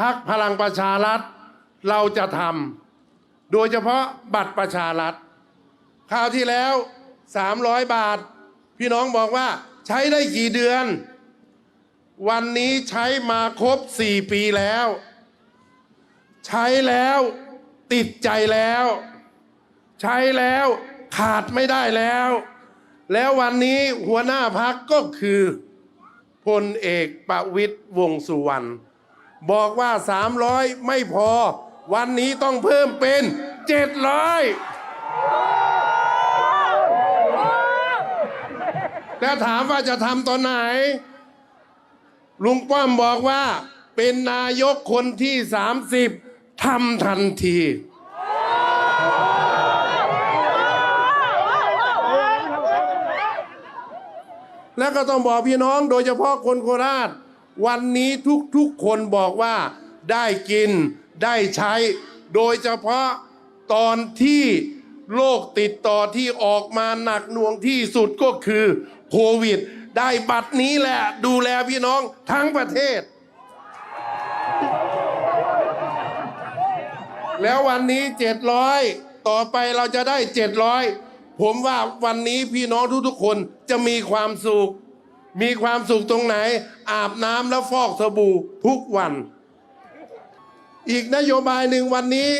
พักพลังประชารัฐเราจะทำโดยเฉพาะบัตรประชารัฐคราวที่แล้ว 300 บาท พี่น้องบอกว่าใช้ได้กี่เดือน วันนี้ใช้มาครบ 4 ปีแล้ว ใช้แล้วติดใจแล้ว ใช้แล้วขาดไม่ได้แล้ว แล้ววันนี้หัวหน้าพักก็คือพลเอกประวิตยวงสุวรรณ บอกว่า 300 ไม่พอ วันนี้ต้องเพิ่มเป็น 700 แล้วถามว่าจะทำตอนไหน ลุงป้อมบอกว่าเป็นนายกคนที่ 30 ทำทันทีแล้วก็ต้องบอกพี่น้องโดยเฉพาะคนโคราช วันนี้ทุกๆคนบอกว่าได้กินได้ใช้ โดยเฉพาะตอนที่โรคติดต่อที่ออกมาหนักหน่วงที่สุดก็คือโควิด ได้บัตรนี้แหละ ดูแลพี่น้องทั้งประเทศ แล้ววันนี้ 700 ต่อไปเราจะได้ 700 ผมว่าวันนี้พี่น้องทุกๆคนจะมีความสุข มีความสุขตรงไหน อาบน้ำแล้วฟอกสบู่ทุกวัน อีกนโยบายหนึ่งวันนี้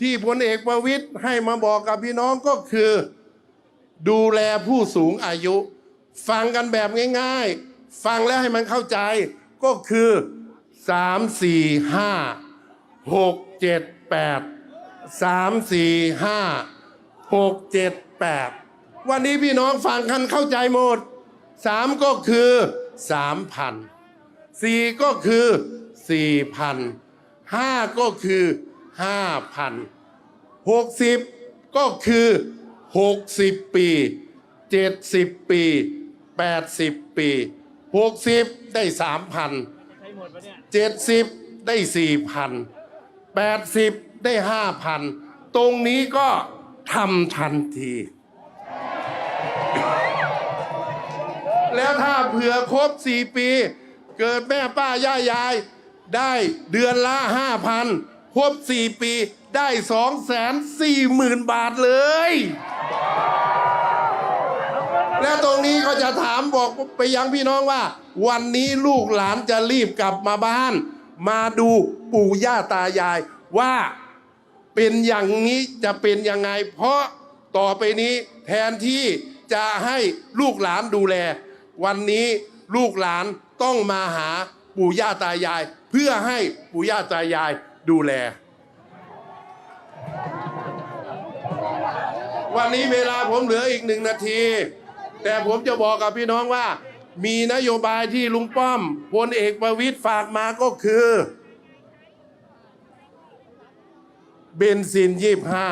ที่พลเอกประวิตย์ให้มาบอกกับพี่น้องก็คือ ดูแลผู้สูงอายุ ฟังกันแบบง่าย ๆ ฟังแล้วให้มันเข้าใจก็คือสามสี่ห้าหกเจ็ดแปดสามสี่ห้าหกเจ็ดแปดวันนี้พี่น้องฟังกันเข้าใจหมด สามก็คือสามพันสี่ก็คือสี่พันห้าก็คือห้าพันหกสิบก็คือหกสิบปีเจ็ดสิบปีแปดสิบปีหกสิบได้สามพันเจ็ดสิบได้สี่พันแปดสิบได้ห้าพันตรงนี้ก็ทำทันที แล้วถ้าเผื่อครบสี่ปี เกิดแม่ป้าย่ายาย ได้เดือนละห้าพันครบสี่ปีได้สองแสนสี่หมื่นบาทเลย แล้วตรงนี้ก็จะถามบอกไปยังพี่น้องว่า วันนี้ลูกหลานจะรีบกลับมาบ้าน มาดูปู่ย่าตายายว่าเป็นอย่างนี้จะเป็นยังไง เพราะต่อไปนี้แทนที่จะให้ลูกหลานดูแล วันนี้ลูกหลานต้องมาหาปู่ย่าตายาย เพื่อให้ปู่ย่าตายายดูแล วันนี้เวลาผมเหลืออีกหนึ่งนาที แต่ผมจะบอกกับพี่น้องว่า มีนโยบายที่ลุงป้อมพลเอกประวิตยฝากมาก็คือเบนซินยี่ห้า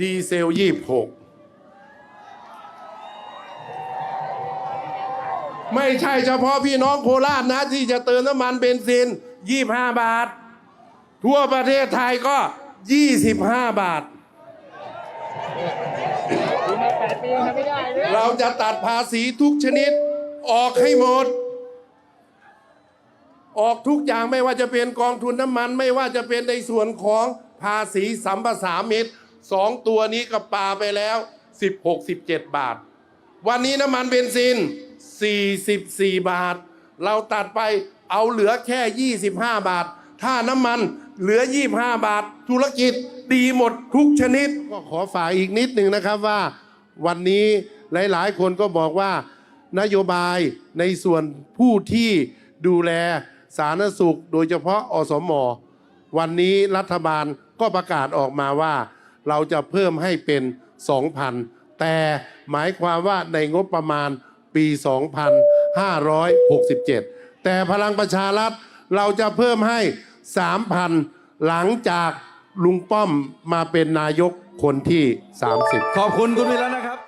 ดีเซลยี่หก ไม่ใช่เฉพาะพี่น้องโคราชนะ ที่จะเติมน้ำมันเบนซินยี่ห้าบาท ทั่วประเทศไทยก็ 25 บาท เราจะตัดภาษีทุกชนิดออกให้หมด ออกทุกอย่างไม่ว่าจะเป็นกองทุนน้ำมัน ไม่ว่าจะเป็นในส่วนของภาษีสัมปสามิตสองตัวนี้ก็ปลาไปแล้ว 16 17 บาท วันนี้น้ำมันเบนซิน 44 บาท เราตัดไปเอาเหลือแค่ 25 บาท ถ้าน้ำมันเหลือ 25 บาท ธุรกิจดีหมดทุกชนิด ก็ขอฝากอีกนิดหนึ่งนะครับว่า วันนี้หลาย ๆ คนก็บอกว่านโยบายในส่วนผู้ที่ดูแลสาธารณสุข โดยเฉพาะอสมวันนี้รัฐบาลก็ประกาศออกมาว่า เราจะเพิ่มให้เป็น 2,000 แต่หมายความว่าในงบประมาณ 2,567 แต่พลังประชารัฐเราจะเพิ่มให้ 3,000 หลังจากลุงป้อมมาเป็นนายกคนที่ 30 ขอบคุณคุณวิระนะครับ